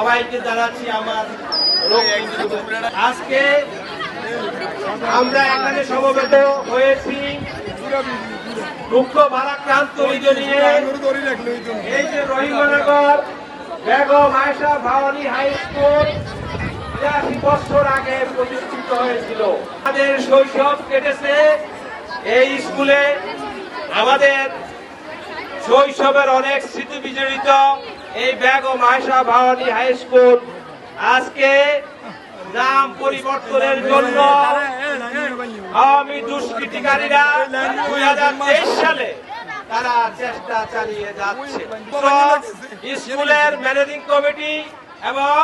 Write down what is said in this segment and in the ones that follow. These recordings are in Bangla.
সবাইকে জানাচ্ছি আমার আজকে আমরা এখানে সমবেত হয়েছি। দুঃখ ভারাক্রান্ত এই যে রহিমনগর বেগম আয়সা ভাওয়ানি হাই স্কুল বিরাশি বছর আগে প্রতিষ্ঠিত হয়েছিল। আমাদের শৈশব কেটেছে এই স্কুলে। আমাদের শৈশবের অনেক স্মৃতি বিজড়িত। এই বেগম আয়সা ভাওয়ানি হাই স্কুল আজকে নাম পরিবর্তনের জন্য আওয়ামী দুষ্কৃতিকারীরা দুই হাজার তেইশ সালে তারা চেষ্টা চালিয়ে যাচ্ছে। স্কুলের ম্যানেজিং কমিটি এবং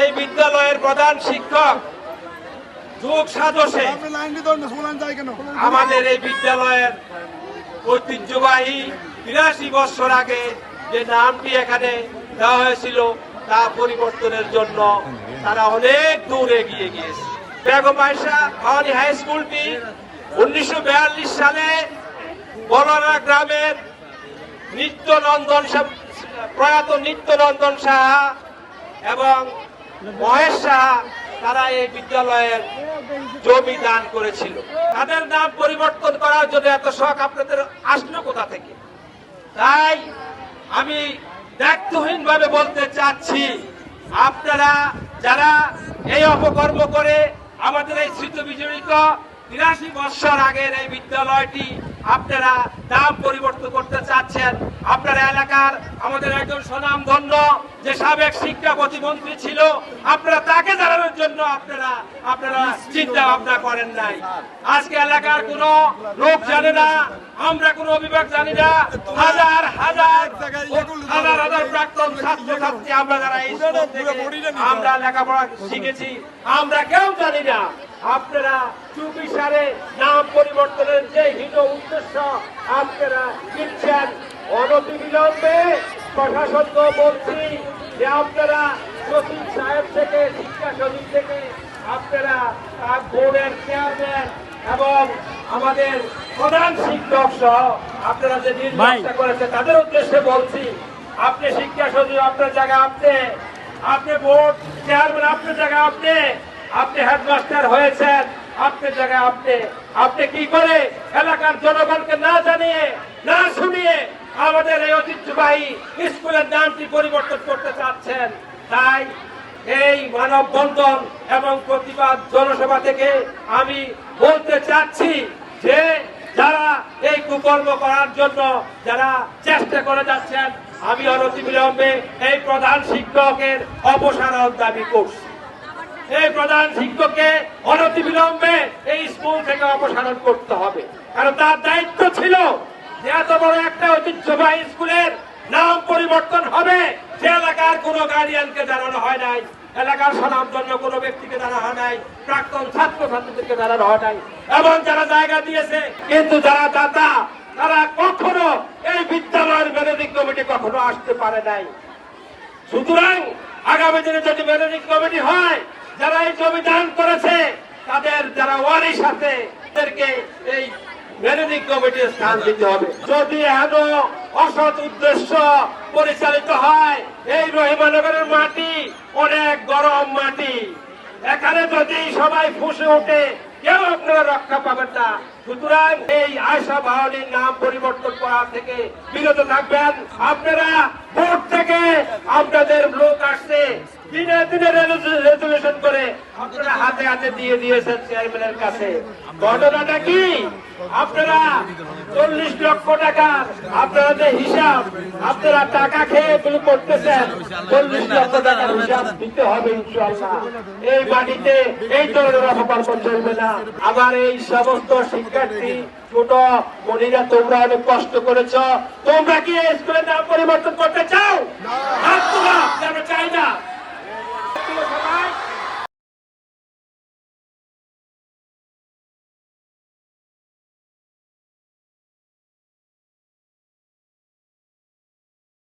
এই বিদ্যালয়ের প্রধান শিক্ষক যুগ সাজসে আমাদের এই বিদ্যালয়ের ঐতিহ্যবাহী তিরাশি বছর আগে যে নামটি এখানে দেওয়া হয়েছিল তা পরিবর্তনের জন্য তারা অনেক দূর এগিয়ে গিয়েছে। বেগম আয়সা ভাওয়ানি হাই স্কুলটি উনিশশো বিয়াল্লিশ সালে বলরা গ্রামের নিত্যনন্দন প্রয়াত নিত্যনন্দন সাহা এবং মহেশ সাহা, তারা এই বিদ্যালয়ের জমি দান করেছিল। তাদের নাম পরিবর্তন করার জন্য এত শখ আপনাদের আসলো কোথা থেকে? তাই আমি দায়িত্বহীন ভাবে বলতে চাচ্ছি, আপনারা যারা এই অপকর্ম করে আমাদের এই স্মৃত বিজড়িত তিরাশি বৎসর আগের এই বিদ্যালয়টি আপনারা নাম পরিবর্তন করতে চাচ্ছেন। আপনার এলাকার আমাদের একজন স্বনামধন্য যে সাবেক শিক্ষা প্রতিমন্ত্রী ছিল, আপনারা তাকে জানানোর জন্য আপনারা আপনারা চিন্তা ভাবনা করেন নাই। আজকে এলাকার কোন লোক জানে না, আমরা কোন অভিভাবক জানি না, হাজার হাজার হাজার হাজার প্রাক্তন ছাত্র ছাত্রী আমরা যারা আমরা লেখাপড়া শিখেছি, আমরা কেউ জানি না। আপনারা চুপি সারে নাম পরিবর্তনের যে হীন উদ্দেশ্য আপনারা দিচ্ছেন অনতি বিলম্বে প্রশাসনকে বলছি যে আপনারা সচিব সাহেব থেকে শিক্ষা সচিব থেকে আপনারা তার বোর্ডের চেয়ারম্যান এবং আমাদের প্রধান শিক্ষক সহ আপনারা যে নির্বাচন করেছে তাদের উদ্দেশ্যে বলছি আপনি শিক্ষা সচিব আপনার জায়গা আপনি আপনি বোর্ড চেয়ারম্যান আপনার জায়গা আপনি আপনি হেডমাস্টার হয়েছেন। আপনার জায়গায় আপনি আপনি কি করে এলাকার জনগণকে না জানিয়ে, না শুনিয়ে আমাদের এই ঐতিহ্যবাহী স্কুলের নামটি পরিবর্তন করতে চাচ্ছেন? তাই এই মানববন্ধন এবং প্রতিবাদ জনসভা থেকে আমি বলতে চাচ্ছি যে, যারা এই কুকর্ম করার জন্য যারা চেষ্টা করে যাচ্ছেন, আমি অনতিবিলম্বে এই প্রধান শিক্ষকের অপসারণ দাবি করছি। এই প্রধান শিক্ষককে অনতিবিলম্বে এই স্কুল থেকে অপসারণ করতে হবে। কারণ তার দায়িত্ব ছিল যে এত বড় একটা ঐতিহ্যবাহী স্কুলের নাম পরিবর্তন হবে সে এলাকার কোনো গার্ডিয়ানকে জানানো হয় নাই, এলাকার স্বনামধন্য কোনো ব্যক্তিকে জানানো হয় নাই, প্রাক্তন ছাত্র ছাত্রীদেরকে জানানো হয় নাই। এবং যারা জায়গা দিয়েছে, কিন্তু যারা দাতা, তারা কখনো এই বিদ্যালয়ের ম্যানেজিং কমিটি কখনো আসতে পারে নাই। সুতরাং আগামী দিনে যদি ম্যানেজিং কমিটি হয় যারা এই জমি দান করেছে, তাদের যারা ওয়ারিশ আছে, তাদেরকে এই ম্যানেজিং কমিটির স্থান দিতে হবে। যদি এহেন অসৎ উদ্দেশ্য পরিচালিত হয়, এই রহিমানগরের মাটি অনেক গরম মাটি। এখানে যদি সবাই ফুসে ওঠে, কেউ আপনারা রক্ষা পাবেন না। সুতরাং এই আশা বাহনীর নাম পরিবর্তন করা থেকে বিরত থাকবেন। আপনারা বোর্ড থেকে আপনাদের লোক আসছে। দিনে দিনে রেজুলেশন করে আপনারা হাতে হাতে দিয়ে দিয়েছেন চেয়ারম্যানের কাছে। ঘটনাটা কি? আপনারা চল্লিশ লক্ষ টাকা আপনারা যে হিসাব আপনারা টাকা খেয়ে এগুলো করতেছেন চল্লিশ লক্ষ টাকার হিসাব দিতে হবে এই মাটিতে এই ধরনের অপকর্ম চলবে না। আবার এই সমস্ত শিক্ষার্থী ছোট মনিরা তোমরা অনেক কষ্ট করেছ। তোমরা কি স্কুলের নাম পরিবর্তন করতে চাও? তোলা, আমরা চাই না।